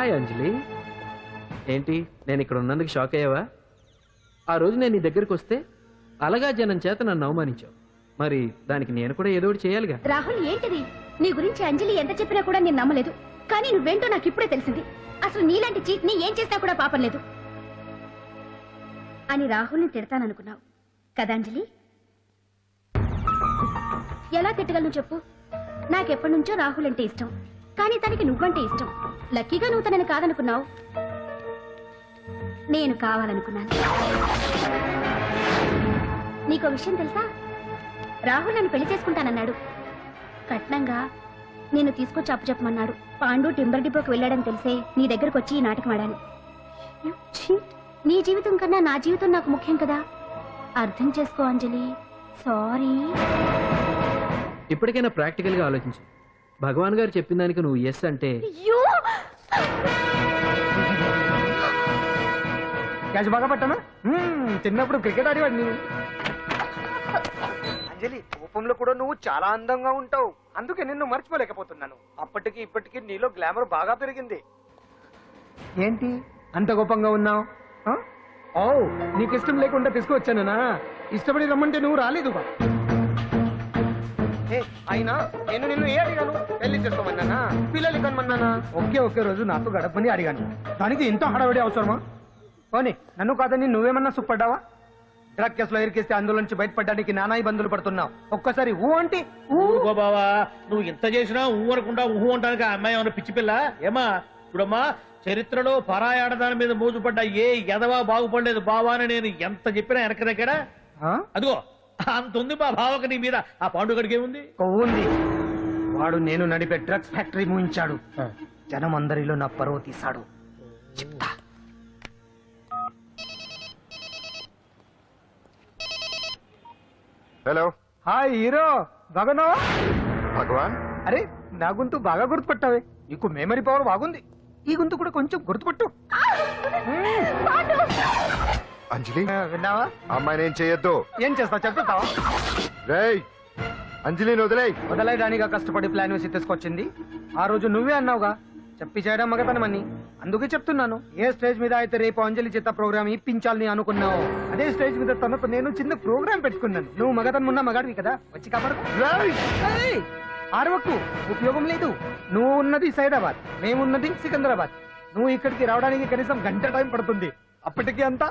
Hi అంజలి. ఏంటి నేను ఇక్కడ ఉన్నందుకు షాక్ అయ్యావా? ఆ రోజు నేను నీ దగ్గరికి వస్తే అలగా జనం చేత నన్ను అవమానించావు. మరి దానికి నేను కూడా ఏదో ఒకటి చేయాలిగా. రాహుల్ ఏంటిది? నీ గురించి అంజలి ఎంత చెప్పినా కూడా నేను నమ్మలేదు. కానీ నువ్వేంటో నాకు ఇప్పుడే తెలిసింది. అసలు నీలాంటి చీట్ని ఏం చేసినా కూడా పాపం లేదు. అని రాహుల్ని తిడతాననుకున్నావు. కదా అంజలి? ఎలా తిట్టగలను చెప్పు? నాకెప్పటి నుంచో రాహుల్ అంటే ఇష్టం. కానీ తనకి నువ్వంటే ఇష్టం. లక్కీగా నువ్వు తనని కాదనుకున్నావు. నేను కావాలనుకున్నాను. నీకో విషయం తెలుసా? రాహుల్ నన్ను పెళ్ళి చేసుకుంటానన్నాడు. కట్నంగా నేను తీసుకొచ్చి అప్పు చెప్పమన్నాడు. పాండు టింబర్ డిపోకి వెళ్ళాడని తెలిసే నీ దగ్గరకు వచ్చి ఈ నాటకం ఆడాను. నీ జీవితం కన్నా నా జీవితం నాకు ముఖ్యం కదా. అర్థం చేసుకో అంజలి. సారీ. ఇప్పటికైనా ప్రాక్టికల్గా ఆలోచించు. భగవాన్ గారు చెప్పిన దానికి నువ్వు ఎస్ అంటే క్యాచ్ బాగా పట్టానా? చిన్నప్పుడు క్రికెట్ ఆడేవాడిని. అంజలి కోపంలో కూడా నువ్వు చాలా అందంగా ఉంటావు. అందుకే నిన్ను మర్చిపోలేకపోతున్నాను. అప్పటికి ఇప్పటికి నీలో గ్లామర్ బాగా పెరిగింది. ఏంటి? అంత కోపంగా ఉన్నావు? ఆ? ఓ నీకు ఇష్టం లేకుండా తీసుకువచ్చానా ఇష్టపడి రమ్మంటే నువ్వు రాలేదుగా ఏ, అయినా నేను నిన్ను ఏ అడిగాను? పెళ్ళి చేసుకోమన్నానా? పిల్లలు కనమన్నానా? ఒకే ఒకే రోజు నాతో గడపని అడిగాను. దానికి ఇంత హడావిడి అవసరమా? పోనీ నన్ను కాదని నువ్వేమన్నా సుప్పడ్డావా? డ్రగ్ కేసులో ఇరికిస్తే అందులో నుంచి బయటపడడానికి నానా ఇబ్బందులు పడుతున్నావు. ఒక్కసారి ఊ అంటే ఊ. ఊరుకో బావా నువ్వు ఇంత చేసినా ఊ అనుకుంటా ఊహు అంటానికి ఆ అమ్మాయి ఏమన్నా పిచ్చి పిల్ల? ఏమా? చూడమ్మా చరిత్రలో పరాయాడదాని మీద మోజుపడ్డ ఏ ఎదవా బాగుపడలేదు బావా అని నేను ఎంత చెప్పినా వెనక దగ్గర ఆ? అదిగో అంత ఉంది మా బావకి నీ మీద. ఆ పాండుగడికి ఏముంది? కొవ్వుంది. వాడు నేను నడిపే డ్రగ్స్ ఫ్యాక్టరీ మూయించాడు. జనం అందరిలో నా పరువు తీశాడు. చెప్తా. హలో. Hi hero. బాగున్నావా భగవాన్? అరే నా గొంతు బాగా గుర్తుపట్టావే. నీకు మెమరీ పవర్ బాగుంది ఈ గొంతు కూడా కొంచెం గుర్తుపట్టు. అంజలి? విన్నావా? అమ్మాయిని ఏం చేయొద్దు. ఏం చేస్తావు చెప్తావా రేయ్ అంజలిని వదిలేయ్. వదలయడానిగా కష్టపడి ప్లాన్ వేసి తీసుకొచ్చింది. ఆ రోజు నువ్వే అన్నావుగా. చెప్పి చేయడం మగతనమని. అందుకే చెప్తున్నాను. ఏ స్టేజ్ మీద అయితే రేపు అంజలి చిత్త ప్రోగ్రామ్ ఇప్పించాలని అనుకున్నావు అదే స్టేజ్ మీద తనకు నేను చిన్న ప్రోగ్రామ్ పెట్టుకున్నాను. నువ్వు మగతనం ఉన్న మగాడివి కదా వచ్చి రేయ్! ఆరవకు ఉపయోగం లేదు. నువ్వు ఉన్నది సైదాబాద్ మేమున్నది సికింద్రాబాద్. నువ్వు ఇక్కడికి రావడానికి కనీసం గంట టైం పడుతుంది. అప్పటికి అంతా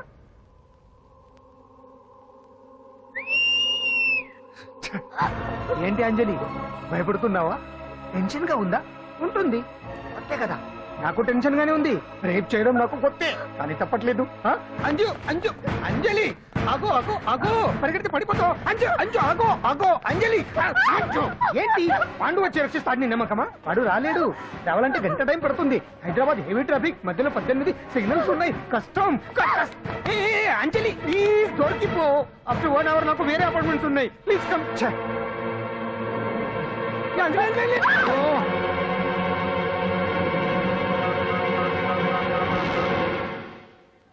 ఏంటి అంజలి? భయపడుతున్నావా? టెన్షన్గా ఉందా? ఉంటుంది. అంతే కదా. నాకు టెన్షన్ గానే ఉంది. రేపు చేయడం నాకు కొత్తే. కానీ తప్పట్లేదు. అంజు అంజు అంజలి! ఆగో ఆగో ఆగో. పరిగెడితే పడిపోతావు. అంజు అంజు ఆగో ఆగో. అంజలి. అంజు ఏంటి? పాండు వచ్చి రక్షిస్తాడు నీ నమ్మకమా? వాడు రాలేడు. రావాలంటే గంట టైం పడుతుంది. Hyderabad heavy traffic. మధ్యలో పద్దెనిమిది సిగ్నల్స్ ఉన్నాయి. కష్టం. ఏ, అంజలి ప్లీజ్ దొరికిపో అప్పుడు వన్ అవర్ నాకు వేరే అపార్ట్మెంట్స్ ఉన్నాయి. Please come Anjali Anjali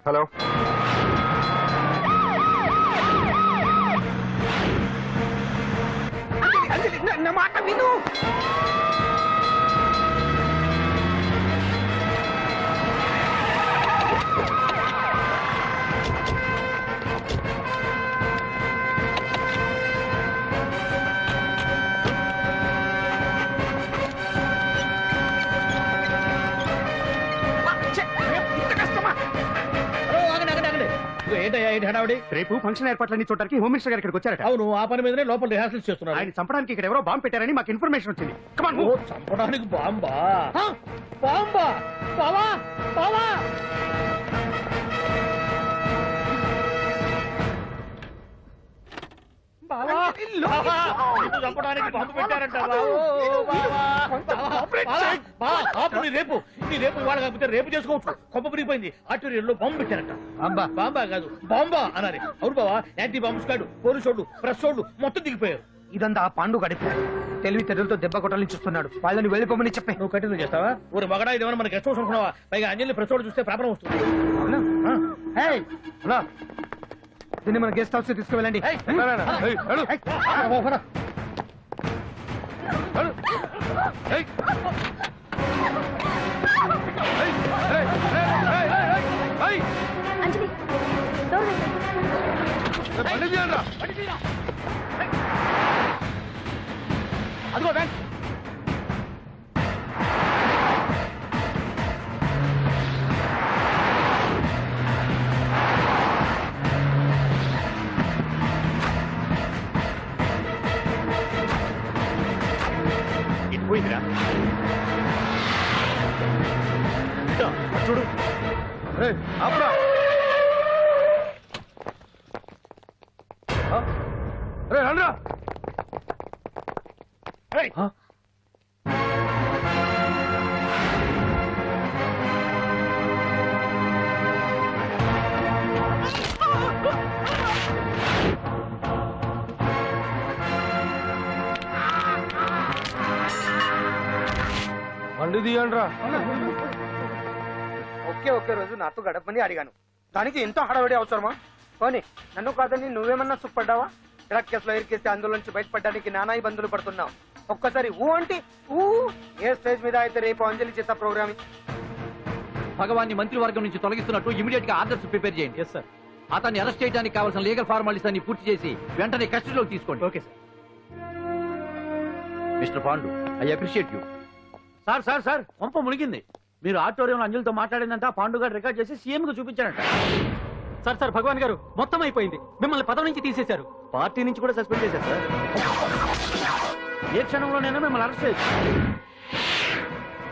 hello. ఏంటి హడావిడి? రేపు ఫంక్షన్ ఏర్పాట్లన్నీ చూడడానికి హోమ్ మినిస్టర్ గారు ఇక్కడికి వచ్చారట. అవును ఆ పని మీదనే లోపల రిహార్సల్స్ చేస్తున్నారు. ఆయన చంపడానికి ఇక్కడ ఎవరో బాంబు పెట్టారని మాకు ఇన్ఫర్మేషన్ వచ్చింది. కమాన్ ఓ చంపడానికి బాంబా? హ? బాంబా? బావా? బావా? చంపడానికి బాంబు పెట్టారంట రేపు. నీ రేపు ఇవాళ కాకపోతే రేపు చేసుకోవచ్చు. కొమ్మ పిరిగిపోయింది. ఆర్టీరియల్లో బాంబు పెట్టారంట. బాంబా. బాంబా కాదు బాంబా అనాలి అవును బావా యాంటీ బాంబు స్క్వాడ్ పోలీసు వాళ్ళు ప్రెస్ వాళ్ళు మొత్తం దిగిపోయారు. ఇదంతా ఆ పాండు గడిపి. తెలివి తెరులతో దెబ్బ కొట్టాలని చూస్తున్నాడు. వాళ్ళని వెళ్ళిపోమని చెప్పే. నువ్వు కంటిన్యూ చేస్తావా? ఊరి మగడా ఇదేమన్నా మనకి గెస్ట్ హౌస్ అనుకున్నావా పైగా అంజలి ప్రెస్ వాళ్ళు చూస్తే ప్రాబ్లం వస్తుంది. అవునా? దీన్ని మన గెస్ట్ హౌస్ తీసుకువెళ్ళండి. అంజలి డోర్. అదిగో బ్యాంక్ చూడు. అప్పుడా రే రండ్రా. బండి తీయండి రా ఒకే ఒకే రోజు నాతో గడపని అడిగాను. దానికి ఎంతో హడావిడి అవసరమా? పోనీ నన్ను కాదని నువ్వేమన్నా సుప్పడ్డావా? డ్రగ్ కేసులో ఇరికిస్తే అందులో నుంచి బయటపడడానికి నానా ఇబ్బందులు పడుతున్నావు. ఒక్కసారి ఊ అంటే ఊ ఏ స్టేజ్ మీద అయితే రేపు అంజలి చేత ప్రోగ్రామ్? భగవాన్ని మంత్రివర్గం నుంచి తొలగిస్తున్నట్టు ఇమీడియట్గా ఆర్డర్స్ ప్రిపేర్ చేయండి. ఎస్ సార్ అతన్ని అరెస్ట్ చేయడానికి కావాల్సిన లీగల్ ఫార్మాలిటీస్ అన్ని పూర్తి చేసి వెంటనే కస్టడీలోకి తీసుకోండి. Okay sir mister Pandu I appreciate you. Sir sir sir కొంప మునిగింది. మీరు ఆడిటోరియంలో అంజలితో మాట్లాడిందంట పాండు గారు రికార్డ్ చేసి సీఎం కు చూపించారంట సార్ సార్ భగవాన్ గారు మొత్తం అయిపోయింది. మిమ్మల్ని పదవి నుంచి తీసేశారు. పార్టీ నుంచి కూడా సస్పెండ్ చేశారు సార్. ఏ క్షణంలోనైనా మిమ్మల్ని అరెస్ట్ చేయొచ్చు.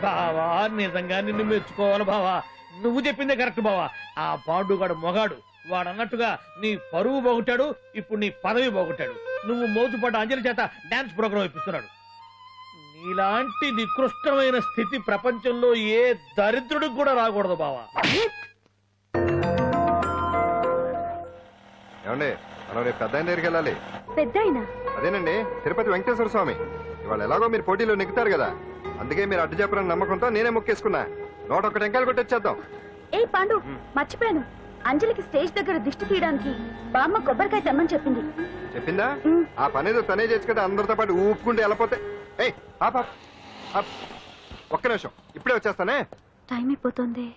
బావా నిజంగా నిన్ను మెచ్చుకోవాలి బావా. నువ్వు చెప్పిందే కరెక్ట్ బావా. ఆ పాండుగాడు మొగాడు. వాడు అన్నట్టుగా నీ పరువు పోగొట్టాడు ఇప్పుడు నీ పదవి పోగొట్టాడు. నువ్వు మోజుపడ్డ అంజలి చేత డాన్స్ ప్రోగ్రామ్ ఇప్పిస్తున్నాడు. నీలాంటి నికృష్టమైన స్థితి ప్రపంచంలో ఏ దరిద్రుడికి కూడా రాకూడదు బావా. ఏమండి మనం రేపు పెద్ద ఆయన దగ్గరికి వెళ్ళాలి. పెద్ద అయినా అదేనండి తిరుపతి వెంకటేశ్వర స్వామి. ఇవాళ ఎలాగో మీరు పోటీలో నెగ్గుతారు కదా. అందుకే మీరు అడ్డు చెప్పరని నమ్మకంతో నేనే మొక్కేసుకున్నా. నూట ఒక్క టెంకాయలు కొట్టొచ్చేద్దాం. ఏ పాండు మర్చిపోయాను. అంజలికి స్టేజ్ దగ్గర దిష్టి తీయడానికి బామ్మ కొబ్బరికాయ తెమ్మని చెప్పింది. చెప్పిందా. ఆ పని ఏదో తనే చేసి కదా అందరితో పాటు ఊపుకుంటే వెళ్ళిపోతే. ఏయ్ ఆపా ఆప్. ఒక్క నిమిషం. ఇప్పుడే వచ్చేస్తానే? టైం అయిపోతుంది.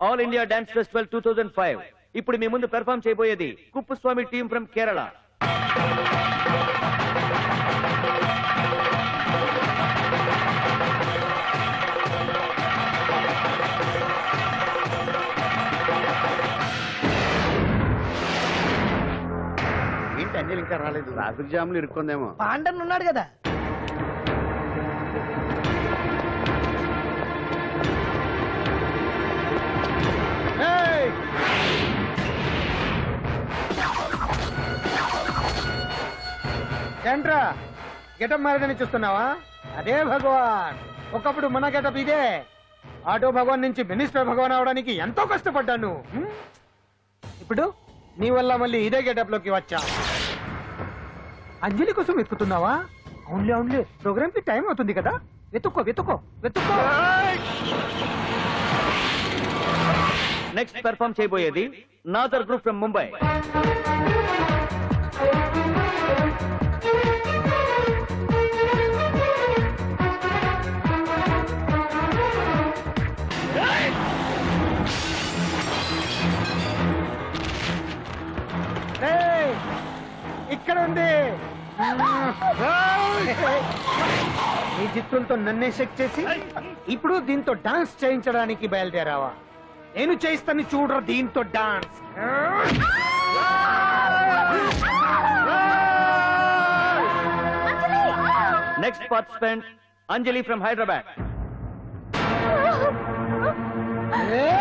All India dance festival two thousand five ఇప్పుడు మీ ముందు పెర్ఫామ్ చేయబోయేది కుప్పుస్వామి టీం ఫ్రమ్ కేరళ ఏంటి అంజలి ఇంకా రాలేదు? ట్రాఫిక్ జామ్లో ఇరుక్కుందేమో. పాండన్ ఉన్నాడు కదా. ఏంట్రా? గెటప్ మారదని చూస్తున్నావా? అదే భగవాన్. ఒకప్పుడు మన గెటప్ ఇదే. ఆటో భగవాన్ నుంచి మినిస్టర్ భగవాన్ అవడానికి ఎంతో కష్టపడ్డాను. ఇప్పుడు నీ వల్ల మళ్ళీ ఇదే గెటప్లోకి వచ్చా. అంజలి కోసం వెతుకుతున్నావా? అవునులే అవునులే. ప్రోగ్రామ్కి టైం అవుతుంది కదా. వెతుక్కో వెతుక్కో వెతుక్కో. నెక్స్ట్ పెర్ఫామ్ చేయబోయేది నాదర్ గ్రూప్ ఫ్రమ్ ముంబై. ఇక్కడ ఉంది. ఈ జిత్తులతో నన్నే చెక్ చేసి ఇప్పుడు దీంతో డాన్స్ చేయించడానికి బయలుదేరావా? నేను చేయిస్తాను చూడరా దీంతో dance. Next participant Anjali from Hyderabad ఏయ్!